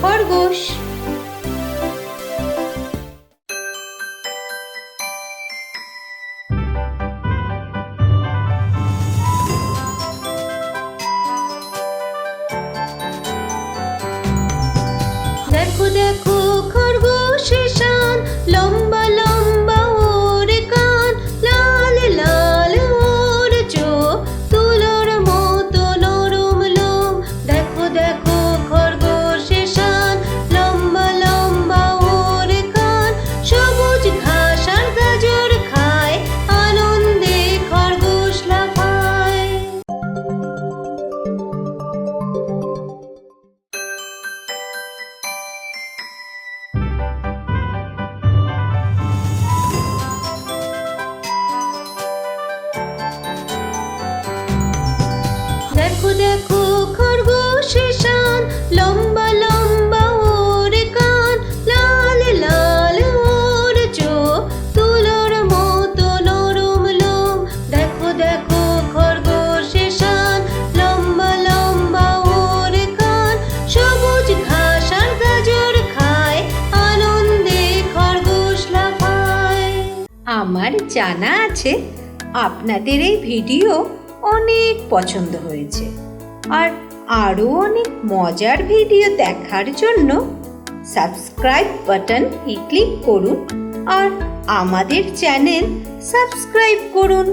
খরগোশ দেখো দেখো খরগোশের দেখো দেখো খরগোশের শান, লম্বা লম্বা ওর কান, লাল লাল ওর চোখ, তুলোর মতো নরম লোম। দেখো দেখো খরগোশের শান, লম্বা লম্বা ওর কান। সবুজ ঘাস আর গাজর খায়, আনন্দে খরগোশ লাফায়। আমার জানা আছে, আপনাদের এই ভিডিও অনেক পছন্দ হয়েছে। আর আরও অনেক মজার ভিডিও দেখার জন্য সাবস্ক্রাইব বাটন ক্লিক করুন আর আমাদের চ্যানেল সাবস্ক্রাইব করুন।